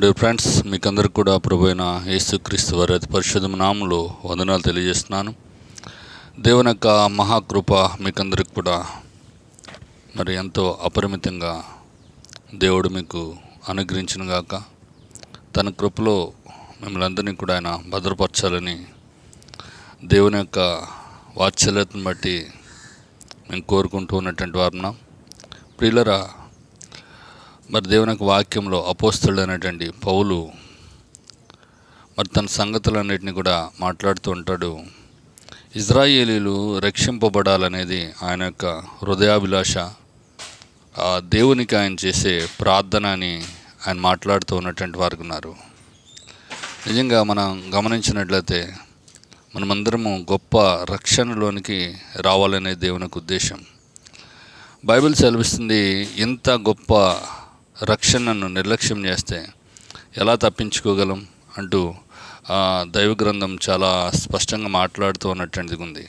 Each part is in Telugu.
డే ఫ్రెండ్స్ మీకు అందరికి కూడా ప్రభైన యేసుక్రీస్తు వారి అతి పరిశుద్ధ నామములో వందనాలు తెలియజేస్తున్నాను. దేవుని యొక్క మహాకృప మీకందరికి కూడా మరి ఎంతో అపరిమితంగా దేవుడు మీకు అనుగ్రహించిన గాక. తన కృపలో మిమ్మల్ని అందరినీ కూడా ఆయన భద్రపరచాలని దేవుని యొక్క వాత్సల్యతను బట్టి మేము కోరుకుంటూ ఉన్నటువంటి వారున్నాం ప్రియులరా మరి దేవుని యొక్క వాక్యంలో అపోస్తుడైనటువంటి పౌలు మరి తన సంగతులన్నిటిని కూడా మాట్లాడుతూ ఉంటాడు. ఇజ్రాయేలీలు రక్షింపబడాలనేది ఆయన యొక్క హృదయాభిలాష. ఆ దేవునికి ఆయన చేసే ప్రార్థన అని ఆయన మాట్లాడుతూ ఉన్నటువంటి వారు ఉన్నారు. నిజంగా మనం గమనించినట్లయితే మనమందరము గొప్ప రక్షణలోనికి రావాలనే దేవునికి ఉద్దేశం. బైబిల్ సెలవిస్తుంది ఇంత గొప్ప రక్షణను నిర్లక్ష్యం చేస్తే ఎలా తప్పించుకోగలం అంటూ ఆ, దైవ గ్రంథం చాలా స్పష్టంగా మాట్లాడుతూ ఉన్నటువంటిది ఉంది.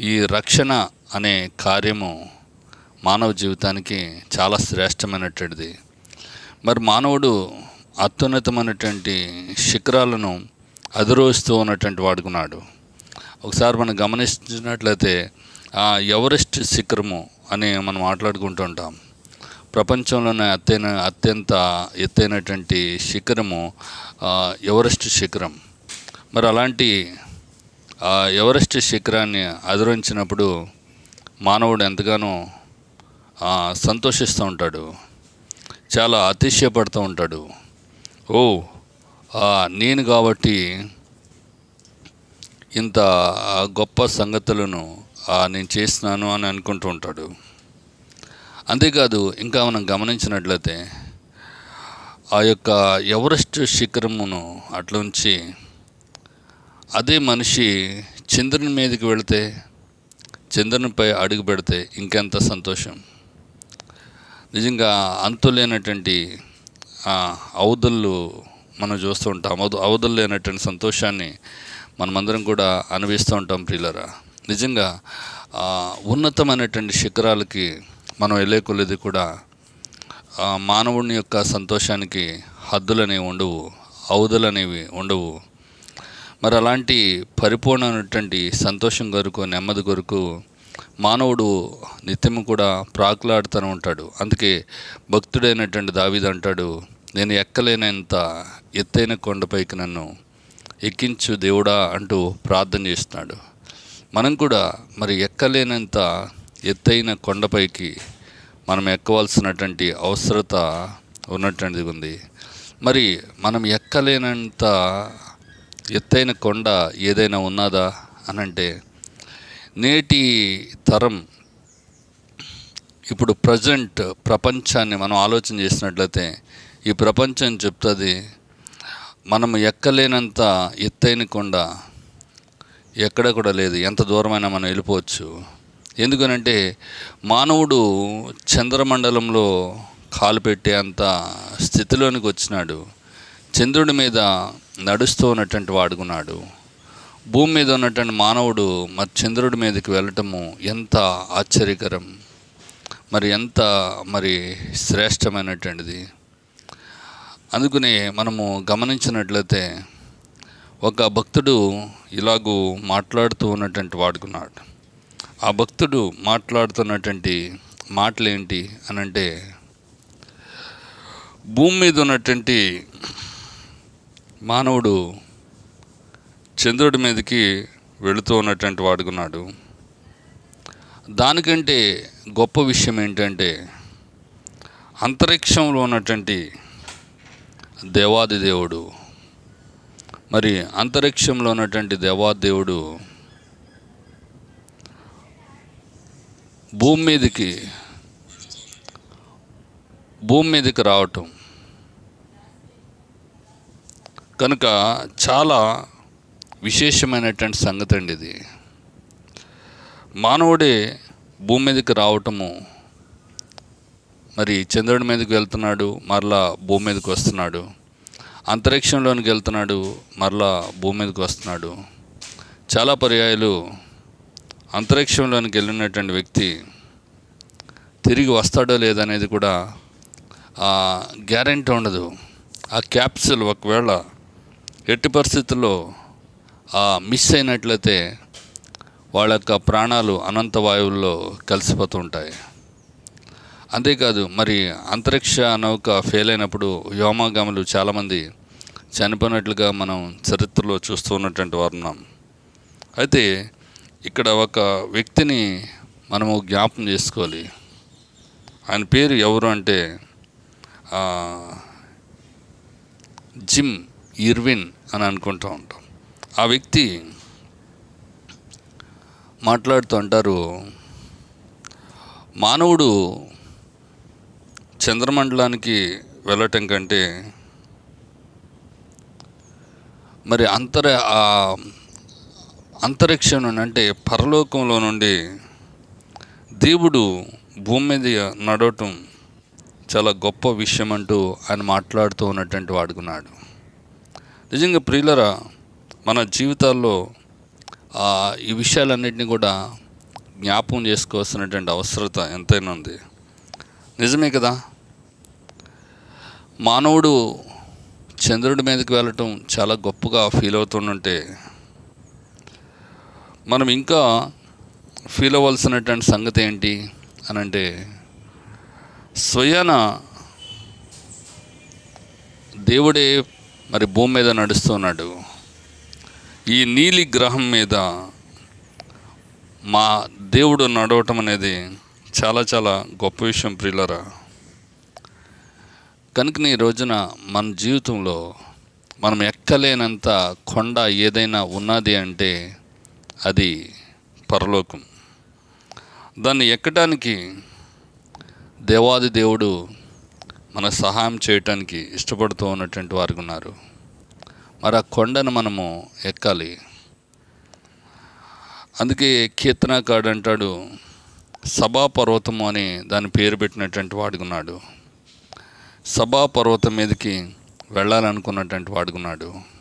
ఈ రక్షణ అనే కార్యము మానవ జీవితానికి చాలా శ్రేష్టమైనటువంటిది. మరి మానవుడు అత్యున్నతమైనటువంటి శిఖరాలను అధిరోహిస్తూ ఉన్నటువంటి వాడుకున్నాడు. ఒకసారి మనం గమనించినట్లయితే ఆ ఎవరెస్ట్ శిఖరము అని మనం మాట్లాడుకుంటూ ఉంటాం. ప్రపంచంలోనే అత్యైన అత్యంత ఎత్తైనటువంటి శిఖరము ఎవరెస్ట్ శిఖరం. మరి అలాంటి ఆ ఎవరెస్ట్ శిఖరాన్ని అధిరోహించినప్పుడు మానవుడు ఎంతగానో సంతోషిస్తూ ఉంటాడు. చాలా అతిశయపడుతూ ఉంటాడు. ఓ నేను కాబట్టి ఇంత గొప్ప సంగతులను నేను చేస్తున్నాను అని అనుకుంటూ ఉంటాడు. అంతేకాదు ఇంకా మనం గమనించినట్లయితే ఆ యొక్క ఎవరెస్ట్ శిఖరమును అట్లుంచి అదే మనిషి చంద్రుని మీదకి వెళితే చంద్రునిపై అడుగు పెడితే ఇంకెంత సంతోషం. నిజంగా అంతులేనటువంటి ఆ, అవధులు మనం చూస్తూ ఉంటాం. అవధు అవధులు లేనటువంటి సంతోషాన్ని మనమందరం కూడా అనుభవిస్తూ ఉంటాం ప్రియులరా. నిజంగా ఆ, ఉన్నతమైనటువంటి శిఖరాలకి మనం వెళ్ళే కొలది కూడా మానవుని యొక్క సంతోషానికి హద్దులనేవి ఉండవు అవుదలనేవి ఉండవు. మరి అలాంటి పరిపూర్ణమైనటువంటి సంతోషం కొరకు నెమ్మది కొరకు మానవుడు నిత్యము కూడా ప్రాకులాడుతూనే ఉంటాడు. అందుకే భక్తుడైనటువంటి దావిది అంటాడు నేను ఎక్కలేనంత ఎత్తైన కొండపైకి నన్ను ఎక్కించు దేవుడా అంటూ ప్రార్థన చేస్తున్నాడు. మనం కూడా మరి ఎక్కలేనంత ఎత్తైన కొండపైకి మనం ఎక్కవలసినటువంటి అవసరత ఉన్నటువంటిది ఉంది. మరి మనం ఎక్కలేనంత ఎత్తైన కొండ ఏదైనా ఉన్నదా అనంటే నేటి తరం ఇప్పుడు ప్రజెంట్ ప్రపంచాన్ని మనం ఆలోచన చేసినట్లయితే ఈ ప్రపంచం చెప్తుంది మనం ఎక్కలేనంత ఎత్తైన కొండ ఎక్కడ కూడా లేదు. ఎంత దూరమైనా మనం వెళ్ళిపోవచ్చు. ఎందుకనంటే మానవుడు చంద్రమండలంలో కాలు పెట్టే అంత స్థితిలోనికి వచ్చినాడు. చంద్రుడి మీద నడుస్తూ ఉన్నటువంటి వాడుకున్నాడు. భూమి మీద ఉన్నటువంటి మానవుడు మరి చంద్రుడి మీదకి వెళ్ళటము ఎంత ఆశ్చర్యకరం. మరి ఎంత మరి శ్రేష్టమైనటువంటిది. అందుకనే మనము గమనించినట్లయితే ఒక భక్తుడు ఇలాగూ మాట్లాడుతూ ఉన్నటువంటి వాడుకున్నాడు. ఆ భక్తుడు మాట్లాడుతున్నటువంటి మాటలు ఏంటి అని అంటే భూమి మీద ఉన్నటువంటి మానవుడు చంద్రుడి మీదకి వెళుతూ ఉన్నటువంటి వాడుకున్నాడు దానికంటే గొప్ప విషయం ఏంటంటే అంతరిక్షంలో ఉన్నటువంటి దేవాది దేవుడు. మరి అంతరిక్షంలో ఉన్నటువంటి దేవాది భూమి మీదకి భూమి మీదకి రావటం. కనుక చాలా విశేషమైనటువంటి సంగతి అండి ఇది. మానవుడే భూమి మీదకి రావటము. మరి చంద్రుడి మీదకి వెళ్తున్నాడు మరలా భూమి మీదకి వస్తున్నాడు. అంతరిక్షంలోనికి వెళ్తున్నాడు మరలా భూమి మీదకి వస్తున్నాడు. చాలా పర్యాయాలు అంతరిక్షంలోనికి వెళ్ళినటువంటి వ్యక్తి తిరిగి వస్తాడో లేదనేది కూడా గ్యారెంటీ ఉండదు. ఆ క్యాప్సూల్ ఒకవేళ ఎట్టి పరిస్థితుల్లో ఆ మిస్ అయినట్లయితే వాళ్ళ యొక్క ప్రాణాలు అనంత వాయువుల్లో కలిసిపోతూ ఉంటాయి. అంతేకాదు మరి అంతరిక్ష నౌక ఫెయిల్ అయినప్పుడు వ్యోమగాములు చాలామంది చనిపోయినట్లుగా మనం చరిత్రలో చూస్తూ ఉన్నటువంటి వారున్నాం అయితే ఇక్కడ ఒక వ్యక్తిని మనము జ్ఞాపం చేసుకోవాలి. ఆయన పేరు ఎవరు అంటే జిమ్ ఇర్విన్ అని అనుకుంటూ ఉంటాం. ఆ వ్యక్తి మాట్లాడుతూ అంటారు మానవుడు చంద్రమండలానికి వెళ్ళటం కంటే మరి అంతర ఆ అంతరిక్షం నుండి అంటే పరలోకంలో నుండి దేవుడు భూమి మీద నడవటం చాలా గొప్ప విషయం అంటూ ఆయన మాట్లాడుతూ ఉన్నటువంటి వాడుకున్నాడు నిజంగా ప్రియులరా మన జీవితాల్లో ఆ, ఈ విషయాలన్నింటినీ కూడా జ్ఞాపకం చేసుకోవాల్సినటువంటి అవసరత ఎంతైనా ఉంది. నిజమే కదా? మానవుడు చంద్రుడి మీదకి వెళ్ళటం చాలా గొప్పగా ఫీల్ అవుతుంటే మనం ఇంకా ఫీల్ అవ్వాల్సినటువంటి సంగతి ఏంటి అని అంటే స్వయాన దేవుడే మరి భూమి మీద నడుస్తున్నాడు. ఈ నీలి గ్రహం మీద మా దేవుడు నడవటం అనేది చాలా చాలా గొప్ప విషయం ప్రియులరా. కనుక ఈ రోజున మన జీవితంలో మనం ఎక్కలేనంత కొండ ఏదైనా ఉన్నది అంటే అది పరలోకం. దాన్ని ఎక్కడానికి దేవాది దేవుడు మన సహాయం చేయటానికి ఇష్టపడుతూ ఉన్నటువంటి వారు ఉన్నారు. మరి ఆ కొండను మనము ఎక్కాలి. అందుకే కీర్తనాకాడు అంటాడు సభాపర్వతము అని దాని పేరు పెట్టినటువంటి వాడుకున్నాడు సభాపర్వతం మీదకి వెళ్ళాలనుకున్నటువంటి వాడుకున్నాడు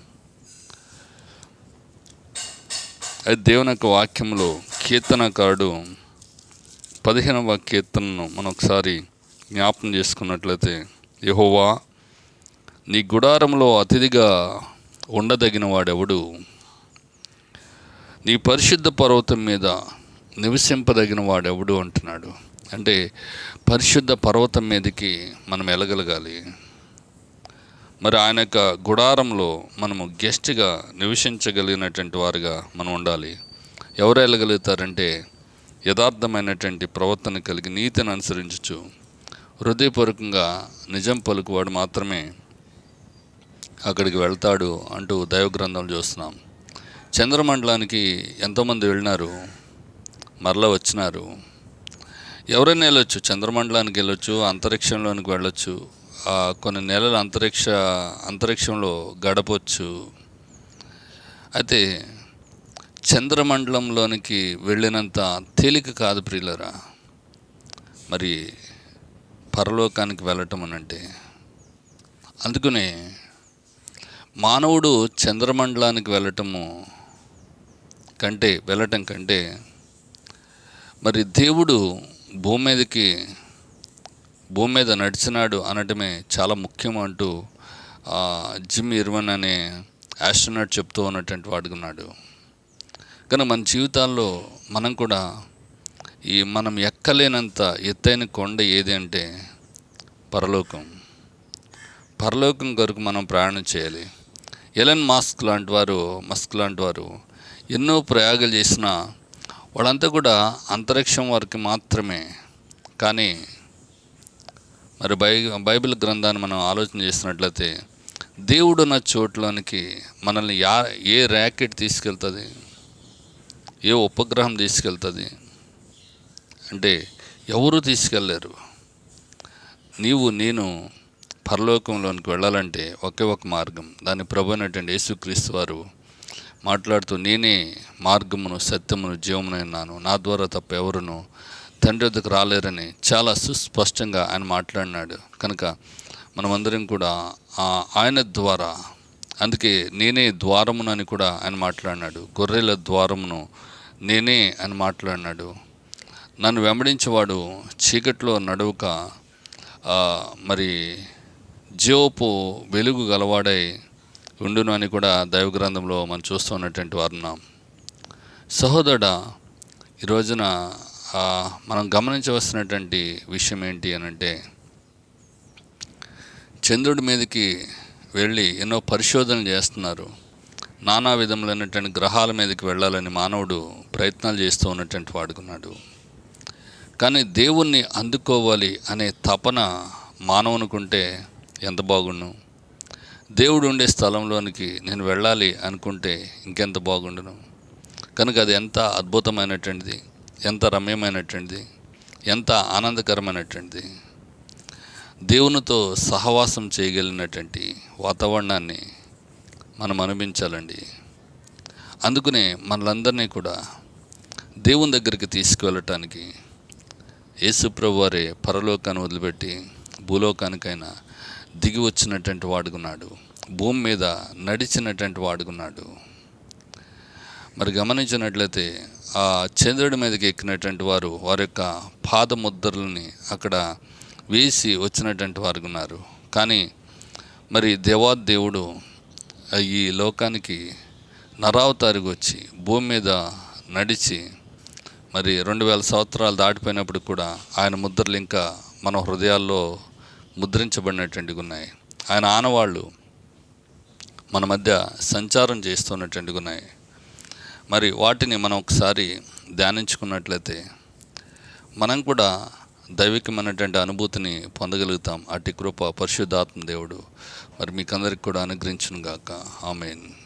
అయితే దేవుని యొక్క వాక్యంలో కీర్తనకారుడు పదిహేనవ కీర్తనను మనం ఒకసారి జ్ఞాపం చేసుకున్నట్లయితే యహోవా నీ గుడారంలో అతిథిగా ఉండదగిన వాడెవడు నీ పరిశుద్ధ పర్వతం మీద నివసింపదగిన వాడెవడు అంటున్నాడు. అంటే పరిశుద్ధ పర్వతం మీదకి మనం వెళ్ళగలగాలి మరి ఆయన యొక్క గుడారంలో మనము గెస్ట్గా నివసించగలిగినటువంటి వారుగా మనం ఉండాలి. ఎవరు వెళ్ళగలుగుతారంటే యథార్థమైనటువంటి ప్రవర్తన కలిగి నీతిని అనుసరించచ్చు హృదయపూర్వకంగా నిజం పలుకువాడు మాత్రమే అక్కడికి వెళ్తాడు అంటూ దైవగ్రంథం చూస్తున్నాం. చంద్రమండలానికి ఎంతోమంది వెళ్ళినారు మరలా వచ్చినారు. ఎవరైనా వెళ్ళొచ్చు చంద్రమండలానికి వెళ్ళొచ్చు అంతరిక్షంలోనికి వెళ్ళొచ్చు కొన్ని నెలలు అంతరిక్ష అంతరిక్షంలో గడపచ్చు. అయితే చంద్రమండలంలోనికి వెళ్ళినంత తేలిక కాదు ప్రియులరా. మరి పరలోకానికి వెళ్ళటం అనంటే అందుకనే మానవుడు చంద్రమండలానికి వెళ్ళటము కంటే వెళ్ళటం కంటే మరి దేవుడు భూమి మీదకి భూమి మీద నడిచినాడు అనటమే చాలా ముఖ్యం అంటూ జిమ్ ఇర్వన్ అనే యాస్ట్రోనాట్ చెప్తూ ఉన్నటువంటి వాడుకున్నాడు కానీ మన జీవితాల్లో మనం కూడా ఈ మనం ఎక్కలేనంత ఎత్తైన కొండ ఏది అంటే పరలోకం. పరలోకం కొరకు మనం ప్రయాణం చేయాలి. ఎలన్ మాస్క్ లాంటి వారు మస్క్ లాంటి వారు ఎన్నో ప్రయోగాలు చేసిన వాళ్ళంతా కూడా అంతరిక్షం వరకు మాత్రమే. కానీ మరి బై బైబిల్ గ్రంథాన్ని మనం ఆలోచన చేసినట్లయితే దేవుడున్న చోట్లోనికి మనల్ని యా ఏ ర్యాకెట్ తీసుకెళ్తుంది? ఏ ఉపగ్రహం తీసుకెళ్తుంది? అంటే ఎవరు తీసుకెళ్ళలేరు నీవు నేను పరలోకంలోనికి వెళ్ళాలంటే ఒకే ఒక మార్గం. దాని ప్రభు అయినటువంటి యేసుక్రీస్తు వారు మాట్లాడుతూ నేనే మార్గమును సత్యమును జీవమునైనాను నా ద్వారా తప్ప ఎవరును తండ్రి వద్దకు రాలేరని చాలా సుస్పష్టంగా ఆయన మాట్లాడినాడు. కనుక మనమందరం కూడా ఆయన ద్వారా అందుకే నేనే ద్వారమును అని కూడా ఆయన మాట్లాడినాడు. గొర్రెల ద్వారమును నేనే అని మాట్లాడినాడు. నన్ను వెంబడించేవాడు చీకట్లో నడువుక మరి జీవపు వెలుగు గలవాడై ఉండును అని కూడా దైవ గ్రంథంలో మనం చూస్తున్నటువంటి వారున్నాం. సహోదరుడ ఈ రోజున మనం గమనించవలసినటువంటి విషయం ఏంటి అని అంటే చంద్రుడి మీదకి వెళ్ళి ఎన్నో పరిశోధనలు చేస్తున్నారు. నానా విధములైనటువంటి గ్రహాల మీదకి వెళ్ళాలని మానవుడు ప్రయత్నాలు చేస్తూ ఉన్నటువంటి వాడుకున్నాడు. కానీ దేవుణ్ణి అందుకోవాలి అనే తపన మానవునుకుంటే ఎంత బాగుండు దేవుడు ఉండే స్థలంలోనికి నేను వెళ్ళాలి అనుకుంటే ఇంకెంత బాగుండును? కనుక అది ఎంత అద్భుతమైనటువంటిది. ఎంత రమ్యమైనటువంటిది ఎంత ఆనందకరమైనటువంటిది. దేవునితో సహవాసం చేయగలిగినటువంటి వాతావరణాన్ని మనం అనుభవించాలండి. అందుకనే మనలందరినీ కూడా దేవుని దగ్గరికి తీసుకువెళ్ళటానికి యేసుప్రభు వారే పరలోకాన్ని వదిలిపెట్టి భూలోకానికైనా దిగి వచ్చినటువంటి వాడుకున్నాడు భూమి మీద నడిచినటువంటి వాడుకున్నాడు మరి గమనించినట్లయితే ఆ చంద్రుడి మీదకి ఎక్కినటువంటి వారు వారి యొక్క పాదముద్రలని అక్కడ వేసి వచ్చినటువంటి వారు ఉన్నారు. కానీ మరి దేవాదేవుడు ఈ లోకానికి నరావతారికి వచ్చి భూమి మీద నడిచి మరి రెండు వేల సంవత్సరాలు దాటిపోయినప్పుడు కూడా ఆయన ముద్రలు ఇంకా మన హృదయాల్లో ముద్రించబడినటువంటివి ఉన్నాయి. ఆయన ఆనవాళ్ళు మన మధ్య సంచారం చేస్తున్నటువంటివి ఉన్నాయి. మరి వాటిని మనం ఒకసారి ధ్యానించుకున్నట్లయితే మనం కూడా దైవికమైనటువంటి అనుభూతిని పొందగలుగుతాం. అట్టి కృప పరిశుద్ధాత్మ దేవుడు. మరి మీకు అందరికి కూడా అనుగ్రహించును గాక ఆమెన్.